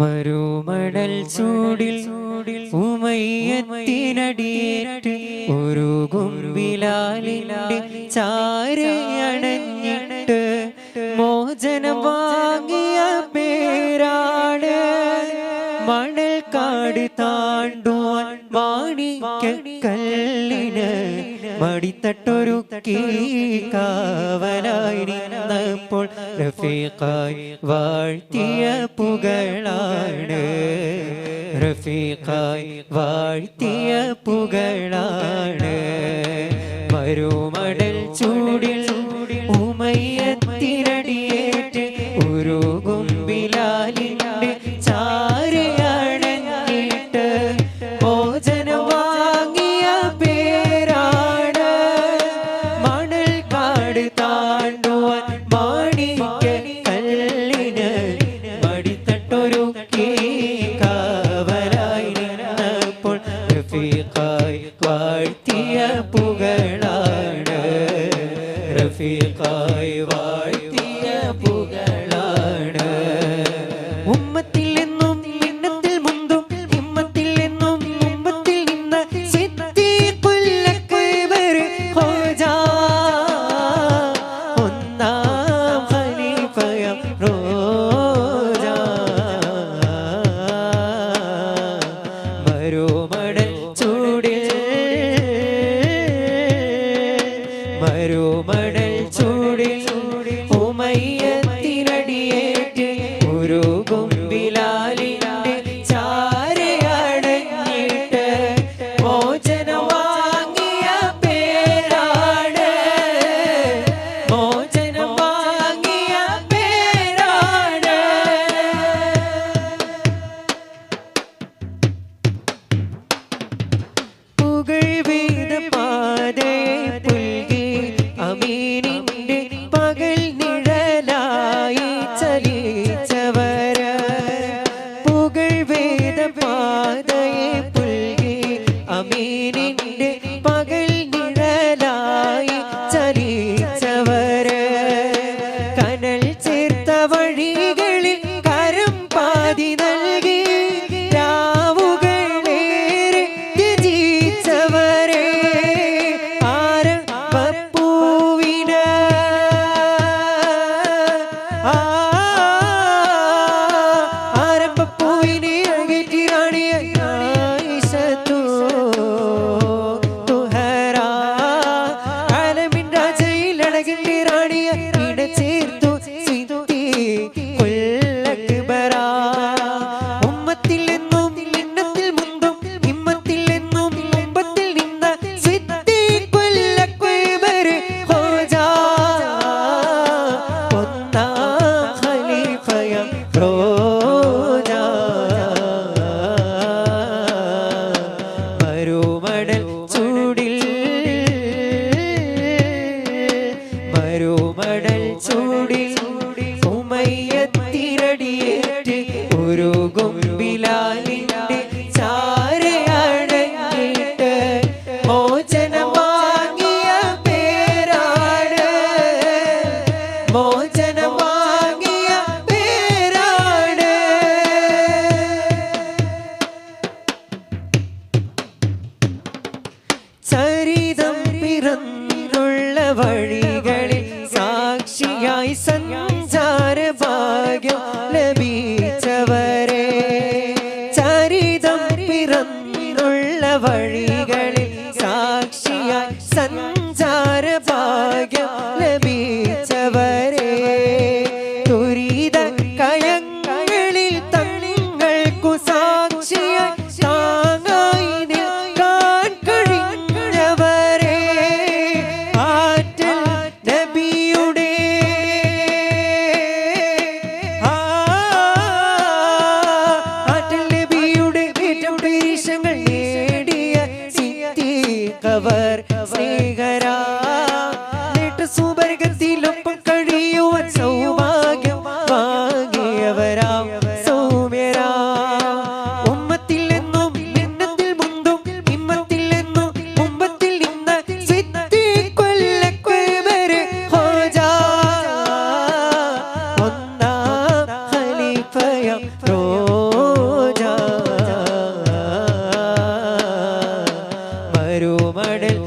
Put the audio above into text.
മരുമടൽ ചൂടിൽ ചൂടിൽ ഉമയത്തിനടിയേറ്റ് ഒരു കുമ്പിലാലിന്റെ ചാരയണഞ്ഞിട്ട് മോചനം വാങ്ങിയ പേരാട് മണൽ കാട് താണ്ടുവാൻ മാണിക്കല്ലിന് മടിത്തട്ടൊരു കാവന പോൾ റഫീഖായി വാഴ്ത്തിയ പുകളാണ്. റഫീഖായി വാഴ്ത്തിയ പുകളാണ്. മരുമട പുകളാണ് റഫീഖായി Mário, Mário. கடல் തുറന്നുള്ള വഴികളിൽ സാക്ഷിയായി സഞ്ചാര ഭാഗ്യം ലഭിച്ചവരെ. ചരിതം പിറന്നുള്ള വഴികളിൽ സാക്ഷിയായി സഞ്ചാര ഭാഗ്യം ലഭിച്ചവരെ. തുരിത കയങ്ങളിൽ തങ്ങൾക്കു സാ கடல்